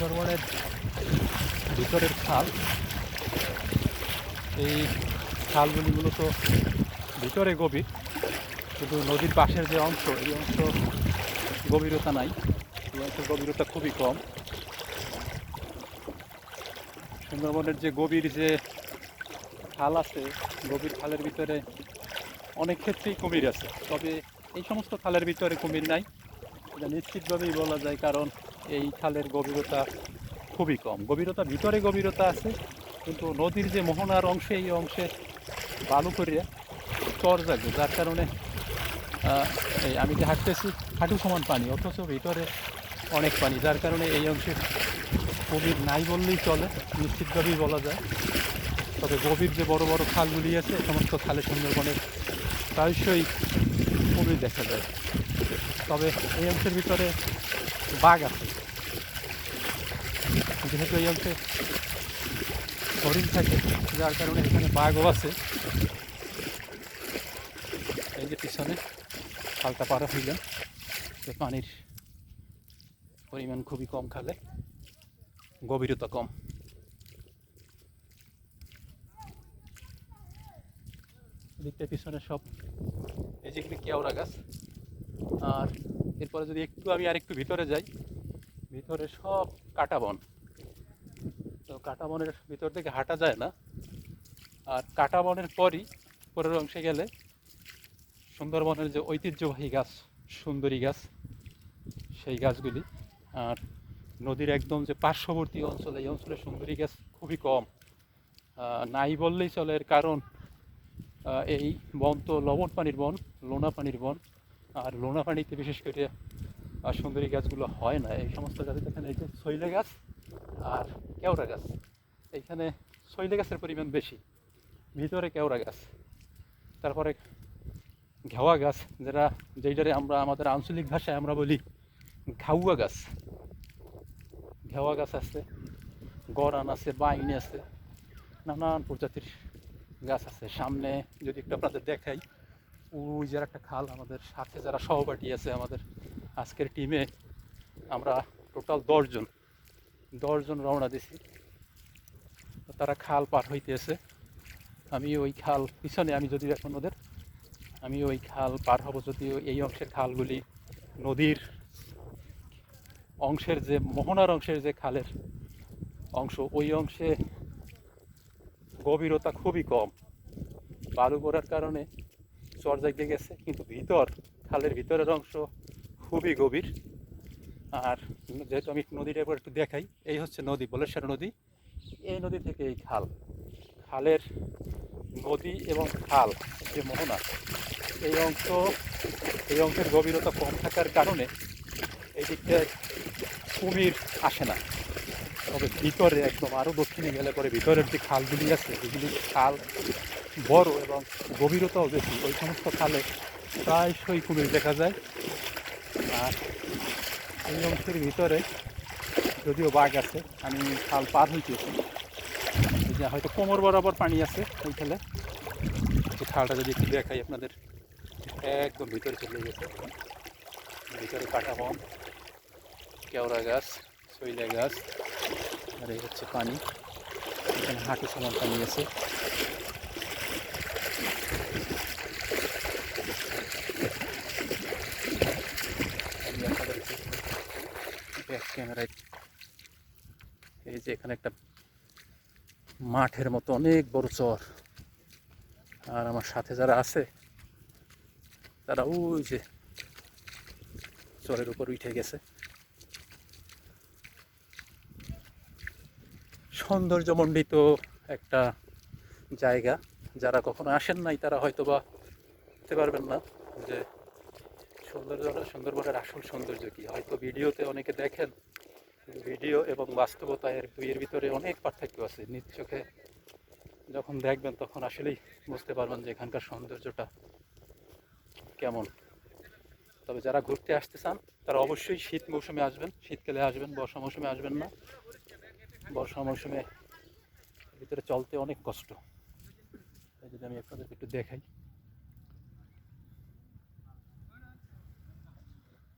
সুন্দরবনের ভিতরের খাল। এই খালগুলি মূলত ভিতরে গভীর শুধু নদীর পাশের যে অংশ, এই অংশ গভীরতা নাই। এই অংশের গভীরতা খুবই কম। সুন্দরবনের যে গভীর যে খাল আছে, গভীর খালের ভিতরে অনেক ক্ষেত্রেই কুমির আছে। তবে এই সমস্ত খালের ভিতরে কুমির নাই। এটা নিশ্চিতভাবেই বলা যায়, কারণ এই খালের গভীরতা খুবই কম। গভীরতা ভিতরে গভীরতা আছে, কিন্তু নদীর যে মোহনার অংশে, এই অংশে বালু করিয়া চর যাবে। যার কারণে এই আমি যে হাঁটতেছি, হাঁটু সমান পানি, অথচ ভিতরে অনেক পানি, যার কারণে এই অংশে কুমির নাই বললেই চলে, নিশ্চিতভাবেই বলা যায়। তবে গভীর যে বড় বড় খালগুলি আছে সমস্ত খালে সুন্দরবনের প্রায়শই কুমির দেখা যায়। তবে এই অংশের ভিতরে বাঘ আছে। যেহেতু এই অংশে হরিণ থাকে, যার কারণে এখানে বাঘও আছে। এই যে পিছনে খালটা পার হইলেন যে পানির পরিমাণ খুবই কম খালে, গভীরতা কম। দিকটা পিছনে সব এই যেগুলি কেওড়া গাছ। আর এরপরে যদি একটু আমি আর একটু ভিতরে যাই, ভিতরে সব কাটা বন। তো কাটা বনের ভিতর থেকে হাঁটা যায় না। আর কাটা বনের পরই পরের অংশে গেলে সুন্দরবনের যে ঐতিহ্যবাহী গাছ, সুন্দরী গাছ, সেই গাছগুলি, আর নদীর একদম যে পার্শ্ববর্তী অঞ্চল, এই অঞ্চলে সুন্দরী গাছ খুবই কম। নাই বললেই চলে এর কারণ এই বন তো লবণ পানির বন, লোনা পানির বন, আর লোনা পানিতে বিশেষ করে সুন্দরী গাছগুলো হয় না। এই সমস্ত গাছের এখানে এই যে শৈলে গাছ আর কেওড়া গাছ। এইখানে শৈলে গাছের পরিমাণ বেশি, ভিতরে কেওড়া গাছ। তারপরে ঘেওয়া গাছ, যেটা যেইটারে আমরা আমাদের আঞ্চলিক ভাষায় আমরা বলি ঘাউয়া গাছ। ঘেওয়া গাছ আছে, গরান আছে, বাইন আছে, নানান প্রজাতির গাছ আছে। সামনে যদি একটু আপনাদের দেখাই, ওই যে একটা খাল আমাদের সাথে যারা সহপাঠী আছে আমাদের আজকের টিমে আমরা টোটাল দশজন দশজন রওনা দিছি। তারা খাল পার হইতেছে। আমি ওই খাল পিছনে, আমি যদি এখন ওদের আমি ওই খাল পার হব যদিও এই অংশের খালগুলি নদীর অংশের যে, মোহনার অংশের যে খালের অংশ, ওই অংশে গভীরতা খুবই কম। বালু পড়ার কারণে চর জায়গা গেছে, কিন্তু ভিতর, খালের ভিতরের অংশ খুবই গভীর। আর যেহেতু আমি নদীটা একবার একটু দেখাই, এই হচ্ছে নদী, বলেশ্বর নদী। এই নদী থেকে এই খাল, খালের নদী এবং খাল যে মোহনা, এই অংশ, এই অংশের গভীরতা কম থাকার কারণে এই কুমির আসে না। তবে ভিতরে একদম আরও দক্ষিণে গেলে পরে ভিতরের যে খালগুলি আছে, এগুলি খাল বড় এবং গভীরতাও বেশি। ওই সমস্ত খালে প্রায়শই কুমির দেখা যায়। আর অংশের ভিতরে যদিও বাঘ আছে, আমি খাল পার হইতেছি। যে হয়তো কোমর বরাবর পানি আছে ওই খালে। খালটা যদি একটু দেখাই আপনাদের, একদম ভিতরে চলে গেছে। ভিতরে কাটা বন, কেওড়া গাছ, শৈলা গাছ, আর এই হচ্ছে পানি। এখানে হাঁটু সমান পানি আছে আমি আপনাদেরকে ব্যাক ক্যামেরায় এই যে এখানে একটা মাঠের মতো অনেক বড় চর। আর আমার সাথে যারা আছে, তারা ওই যে চরের উপর উঠে গেছে। সৌন্দর্যমণ্ডিত একটা জায়গা। যারা কখনো আসেন নাই, তারা হয়তো বা বুঝতে পারবেন না যে সৌন্দর্যটা সুন্দরবনের আসল সৌন্দর্য কি। হয়তো ভিডিওতে অনেকে দেখেন ভিডিও এবং বাস্তবতা এর দুইয়ের ভিতরে অনেক পার্থক্য আছে। নিজ চোখে যখন দেখবেন তখন আসলেই বুঝতে পারবেন যে এখানকার সৌন্দর্যটা কেমন। তবে যারা ঘুরতে আসতে চান, তারা অবশ্যই শীত মৌসুমে আসবেন। শীতকালে আসবেন, বর্ষা মৌসুমে আসবেন না। বর্ষা মৌসুমে ভিতরে চলতে অনেক কষ্ট। যদি আমি আপনাদেরকে একটু দেখাই।